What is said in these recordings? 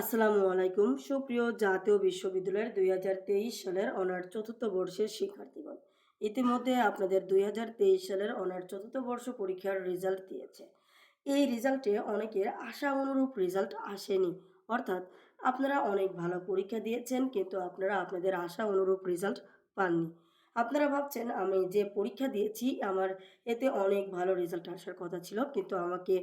আসসালামু আলাইকুম। সুপ্রিয় জাতীয় বিশ্ববিদ্যালয়ের দুই হাজার তেইশ সালের অনার চতুর্থ বর্ষের শিক্ষার্থীগণ ইতিমধ্যে আপনাদের দুই হাজার তেইশ সালের অনার চতুর্থ বর্ষ পরীক্ষার রেজাল্ট দিয়েছে। এই রেজাল্টে অনেকের আশা অনুরূপ রেজাল্ট আসেনি। অর্থাৎ আপনারা অনেক ভালো পরীক্ষা দিয়েছেন, কিন্তু আপনারা আপনাদের আশা অনুরূপ রেজাল্ট পাননি। আপনারা ভাবছেন, আমি যে পরীক্ষা দিয়েছি, আমার এতে অনেক ভালো রেজাল্ট আসার কথা ছিল, কিন্তু আমাকে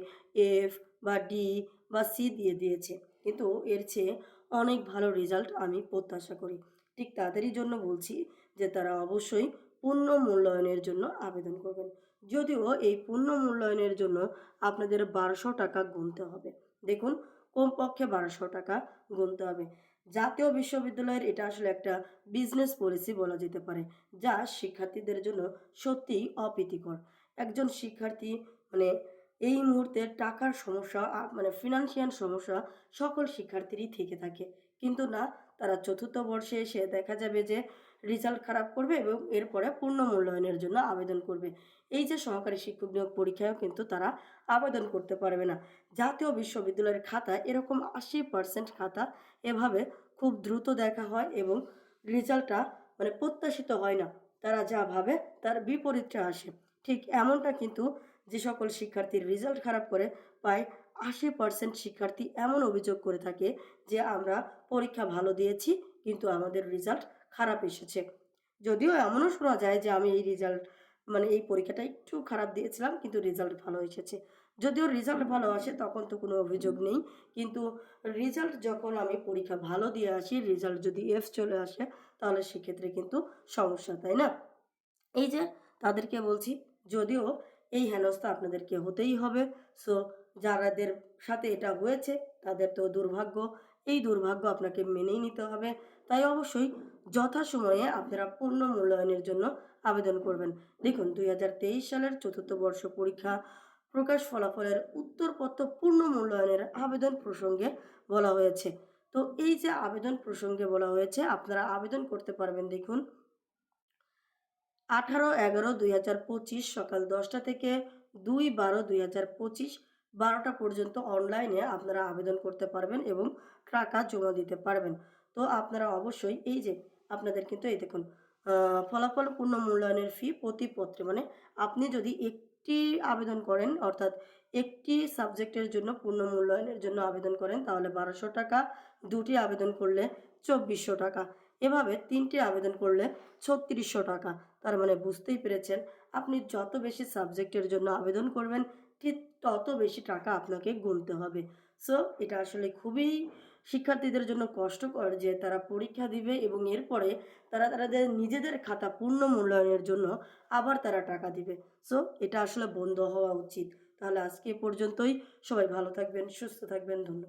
এফ বা ডি বা সি দিয়ে দিয়েছে। কিন্তু এর চেয়ে অনেক ভালো রেজাল্ট আমি প্রত্যাশা করি। ঠিক তাদেরই জন্য বলছি যে তারা অবশ্যই পূর্ণ মূল্যায়নের জন্য আবেদন করবেন। যদিও এই পূর্ণ মূল্যায়নের জন্য আপনাদের বারোশো টাকা গুনতে হবে। দেখুন, কমপক্ষে বারোশো টাকা গুনতে হবে। জাতীয় বিশ্ববিদ্যালয়ের এটা আসলে একটা বিজনেস পলিসি বলা যেতে পারে, যা শিক্ষার্থীদের জন্য সত্যিই অপ্রীতিকর। একজন শিক্ষার্থী মানে এই মুহূর্তে টাকার সমস্যা মানে ফিনান্সিয়াল সমস্যা সকল শিক্ষার্থীরই থেকে থাকে। কিন্তু না, তারা চতুর্থ বর্ষে এসে দেখা যাবে যে রেজাল্ট খারাপ করবে এবং এরপরে পূর্ণ মূল্যায়নের জন্য আবেদন করবে। এই যে সহকারী শিক্ষক নিয়োগ পরীক্ষায়ও কিন্তু তারা আবেদন করতে পারবে না। জাতীয় বিশ্ববিদ্যালয়ের খাতা, এরকম আশি পার্সেন্ট খাতা এভাবে খুব দ্রুত দেখা হয় এবং রেজাল্টটা মানে প্রত্যাশিত হয় না। তারা যা ভাবে তার বিপরীতটা আসে। ঠিক এমনটা কিন্তু যে সকল শিক্ষার্থীর রেজাল্ট খারাপ করে প্রায় আশি পার্সেন্ট শিক্ষার্থী এমন অভিযোগ করে থাকে যে আমরা পরীক্ষা ভালো দিয়েছি, কিন্তু আমাদের রেজাল্ট খারাপ এসেছে। যদিও এমনও শোনা যায় যে আমি এই রেজাল্ট মানে এই পরীক্ষাটা একটু খারাপ দিয়েছিলাম, কিন্তু রেজাল্ট ভালো এসেছে। যদিও রেজাল্ট ভালো আসে, তখন তো কোনো অভিযোগ নেই, কিন্তু রেজাল্ট যখন আমি পরীক্ষা ভালো দিয়ে আসি রেজাল্ট যদি এফ চলে আসে, তাহলে সেক্ষেত্রে কিন্তু সমস্যা, তাই না? এই যে তাদেরকে বলছি, যদিও এই হেনস্থা আপনাদেরকে হতেই হবে। সো যারাদের সাথে এটা হয়েছে, তাদের তো দুর্ভাগ্য। এই দুর্ভাগ্য আপনাকে মেনেই নিতে হবে। তাই অবশ্যই যথাসময়ে আপনারা পূর্ণ মূল্যায়নের জন্য আবেদন করবেন। দেখুন, দুই হাজার তেইশ সালের চতুর্থ বর্ষ পরীক্ষা প্রকাশ ফলাফলের উত্তরপত্র পূর্ণ মূল্যায়নের আবেদন প্রসঙ্গে বলা হয়েছে। তো এই যে আবেদন প্রসঙ্গে বলা হয়েছে, আপনারা আবেদন করতে পারবেন, দেখুন। আঠারো এগারো দুই হাজার পঁচিশ সকাল দশটা থেকে দুই বারো দুই হাজার পঁচিশ বারোটা পর্যন্ত অনলাইনে আপনারা আবেদন করতে পারবেন এবং টাকা জমা দিতে পারবেন। তো আপনারা অবশ্যই এই যে আপনাদের কিন্তু এই দেখুন ফলাফল পূর্ণ মূল্যায়নের ফি প্রতি পত্রে মানে আপনি যদি একটি আবেদন করেন, অর্থাৎ একটি সাবজেক্টের জন্য পূর্ণ মূল্যায়নের জন্য আবেদন করেন, তাহলে বারোশো টাকা, দুটি আবেদন করলে চব্বিশশো টাকা। এভাবে তিনটি আবেদন করলে ছত্রিশশো টাকা। তার মানে বুঝতেই পেরেছেন, আপনি যত বেশি সাবজেক্টের জন্য আবেদন করবেন, ঠিক তত বেশি টাকা আপনাকে গুনতে হবে। সো এটা আসলে খুবই শিক্ষার্থীদের জন্য কষ্টকর যে তারা পরীক্ষা দিবে এবং এরপরে তারা তাদের নিজেদের খাতা পূর্ণ মূল্যায়নের জন্য আবার তারা টাকা দিবে। সো এটা আসলে বন্ধ হওয়া উচিত। তাহলে আজকে পর্যন্তই। সবাই ভালো থাকবেন, সুস্থ থাকবেন। ধন্যবাদ।